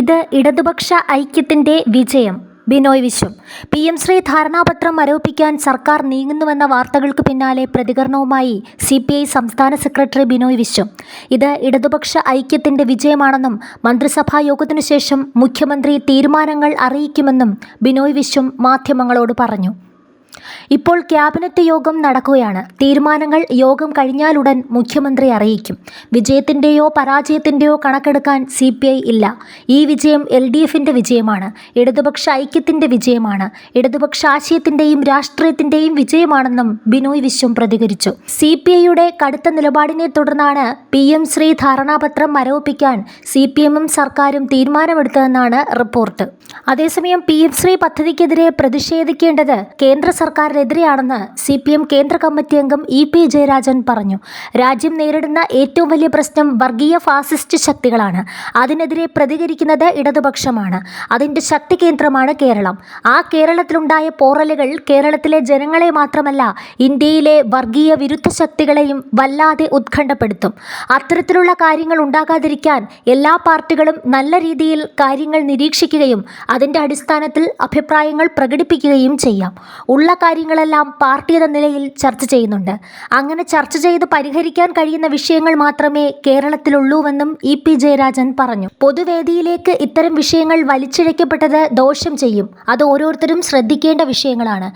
ഇത് ഇടതുപക്ഷ ഐക്യത്തിന്റെ വിജയം. ബിനോയ് വിശ്വം. പി എം ശ്രീ ധാരണാപത്രം മരവിപ്പിക്കാൻ സർക്കാർ നീങ്ങുന്നുവെന്ന വാർത്തകൾക്ക് പിന്നാലെ പ്രതികരണവുമായി സി പി ഐ സംസ്ഥാന സെക്രട്ടറി ബിനോയ് വിശ്വം. ഇത് ഇടതുപക്ഷ ഐക്യത്തിന്റെ വിജയമാണെന്നും മന്ത്രിസഭാ യോഗത്തിനു ശേഷം മുഖ്യമന്ത്രി തീരുമാനങ്ങൾ അറിയിക്കുമെന്നും ബിനോയ് വിശ്വം മാധ്യമങ്ങളോട് പറഞ്ഞു. ഇപ്പോൾ ക്യാബിനറ്റ് യോഗം നടക്കുകയാണ്. തീരുമാനങ്ങൾ യോഗം കഴിഞ്ഞാലുടൻ മുഖ്യമന്ത്രി അറിയിക്കും. വിജയത്തിന്റെയോ പരാജയത്തിന്റെയോ കണക്കെടുക്കാൻ സി ഇല്ല. ഈ വിജയം എൽ ഡി എഫിന്റെ വിജയമാണ്. ഇടതുപക്ഷ ഐക്യത്തിന്റെ വിജയമാണ്. ഇടതുപക്ഷ ആശയത്തിന്റെയും രാഷ്ട്രീയത്തിന്റെയും വിജയമാണെന്നും ബിനോയ് വിശ്വം പ്രതികരിച്ചു. സി പി ഐയുടെ കടുത്ത നിലപാടിനെ തുടർന്നാണ് പി എം ശ്രീ ധാരണാപത്രം മരവിപ്പിക്കാൻ സി പി എമ്മും സർക്കാരും തീരുമാനമെടുത്തതെന്നാണ് റിപ്പോർട്ട്. അതേസമയം പി എം ശ്രീ പദ്ധതിക്കെതിരെ പ്രതിഷേധിക്കേണ്ടത് കേന്ദ്ര സർക്കാരിനെതിരെയാണെന്ന് സി പി എം കേന്ദ്ര കമ്മിറ്റി അംഗം ഇ പി ജയരാജൻ പറഞ്ഞു. രാജ്യം നേരിടുന്ന ഏറ്റവും വലിയ പ്രശ്നം വർഗീയ ഫാസിസ്റ്റ് ശക്തികളാണ്. അതിനെതിരെ പ്രതികരിക്കുന്നത് ഇടതുപക്ഷമാണ്. അതിന്റെ ശക്തി കേന്ദ്രമാണ് കേരളം. ആ കേരളത്തിലുണ്ടായ പോറലുകൾ കേരളത്തിലെ ജനങ്ങളെ മാത്രമല്ല ഇന്ത്യയിലെ വർഗീയ വിരുദ്ധ ശക്തികളെയും വല്ലാതെ ഉത്കണ്ഠപ്പെടുത്തും. അത്തരത്തിലുള്ള കാര്യങ്ങൾ ഉണ്ടാകാതിരിക്കാൻ എല്ലാ പാർട്ടികളും നല്ല രീതിയിൽ കാര്യങ്ങൾ നിരീക്ഷിക്കുകയും അതിന്റെ അടിസ്ഥാനത്തിൽ അഭിപ്രായങ്ങൾ പ്രകടിപ്പിക്കുകയും ചെയ്യാം. ഉള്ള കാര്യങ്ങളെല്ലാം പാർട്ടി എന്ന നിലയിൽ ചർച്ച ചെയ്യുന്നുണ്ട്. അങ്ങനെ ചർച്ച ചെയ്ത് പരിഹരിക്കാൻ കഴിയുന്ന വിഷയങ്ങൾ മാത്രമേ കേരളത്തിലുള്ളൂവെന്നും ഇ പി ജയരാജൻ പറഞ്ഞു. പൊതുവേദിയിലേക്ക് ഇത്തരം വിഷയങ്ങൾ വലിച്ചിഴക്കപ്പെട്ടത് ദോഷം ചെയ്യും. അത് ഓരോരുത്തരും ശ്രദ്ധിക്കേണ്ട വിഷയങ്ങളാണ്.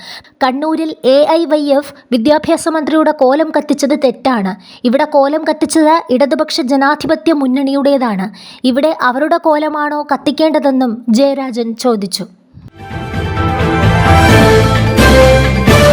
കണ്ണൂരിൽ എ ഐ വൈ എഫ് വിദ്യാഭ്യാസ മന്ത്രിയുടെ കോലം കത്തിച്ചത് തെറ്റാണ്. ഇവിടെ കോലം കത്തിച്ചത് ഇടതുപക്ഷ ജനാധിപത്യ മുന്നണിയുടേതാണ്. ഇവിടെ അവരുടെ കോലമാണോ കത്തിക്കേണ്ടതെന്നും ജയരാജൻ ചോദിച്ചു.